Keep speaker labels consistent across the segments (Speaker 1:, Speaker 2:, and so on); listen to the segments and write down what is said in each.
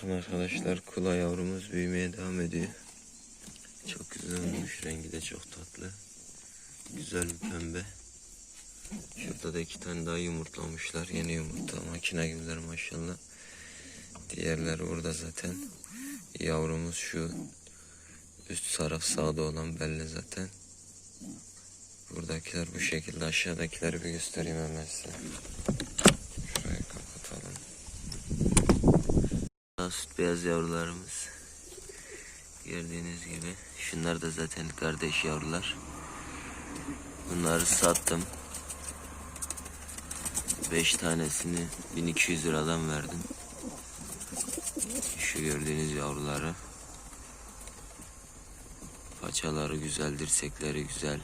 Speaker 1: Bakın arkadaşlar kula yavrumuz büyümeye devam ediyor. Çok güzel olmuş. Rengi de çok tatlı. Güzel bir pembe. Şurada da iki tane daha yumurtlamışlar. Yeni yumurta. Makine gibiler maşallah. Diğerleri orada zaten. Yavrumuz şu üst taraf sağda olan belli zaten. Buradakiler bu şekilde. Aşağıdakileri bir göstereyim hemen size. Süt beyaz yavrularımız. Gördüğünüz gibi. Şunlar da zaten kardeş yavrular. Bunları sattım. 5 tanesini 1200 liradan verdim. Şu gördüğünüz yavruları. Paçaları güzel, dirsekleri güzel.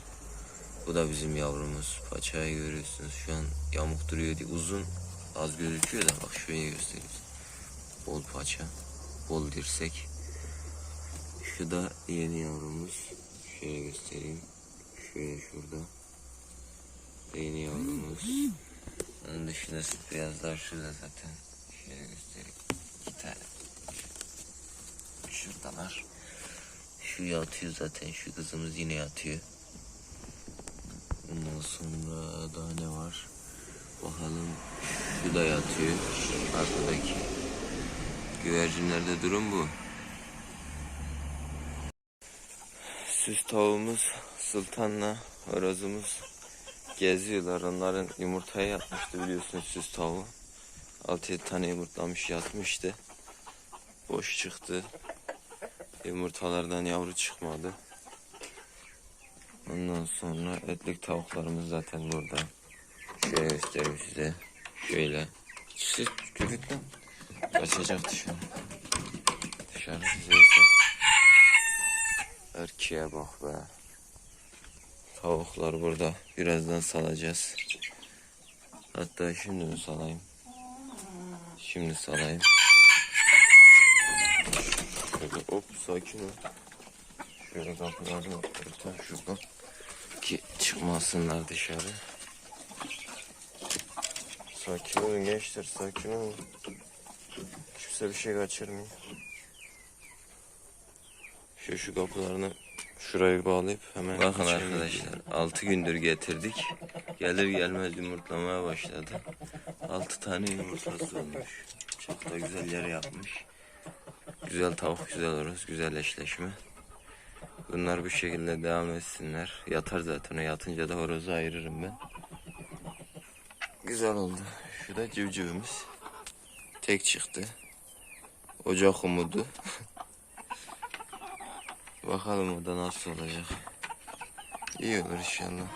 Speaker 1: Bu da bizim yavrumuz. Paçayı görüyorsunuz. Şu an yamuk duruyor diye uzun az gözüküyor da bak şöyle göstereyim. Bol paça, bol dirsek. Şu da yeni yavrumuz. Şöyle göstereyim. Şöyle şurada. Yeni yavrumuz. Onun dışında beyazlar şurada zaten. Şöyle göstereyim. İki tane. Şuradalar. Şu yatıyor zaten. Şu kızımız yine yatıyor. Ondan sonra daha ne var? Bakalım. Şu da yatıyor. Arkadaki. Güvercinlerde durum bu. Süs tavuğumuz Sultan'la horozumuz geziyorlar. Onların yumurtaya yatmıştı biliyorsunuz süs tavuğu. 6-7 tane yumurtlamış yatmıştı. Boş çıktı. Yumurtalardan yavru çıkmadı. Ondan sonra etlik tavuklarımız zaten burada. Şöyle göstereyim size. Şöyle. Siz köpekten kaçacak dışarı. Dışarı size Erkeğe bak be. Tavuklar burada. Birazdan salacağız. Hatta şimdi mi salayım? Şimdi salayım. Şöyle hop sakin ol. Şöyle kapılarını örter şuradan. Ki çıkmasınlar dışarı. Sakin olun gençler sakin olun. Kimse bir şey kaçırmıyor. Şu şu kapılarını şuraya bağlayıp hemen Bakın arkadaşlar 6 gündür getirdik. Gelir gelmez yumurtlamaya başladı. 6 tane yumurtası olmuş. Çok da güzel yer yapmış. Güzel tavuk, güzel horoz, güzel eşleşme. Bunlar bu şekilde devam etsinler. Yatar zaten. Yatınca da horozu ayırırım ben. Güzel oldu. Şu da civcivimiz. Tek çıktı. Ocak umudu. Bakalım o da nasıl olacak. İyi olur inşallah.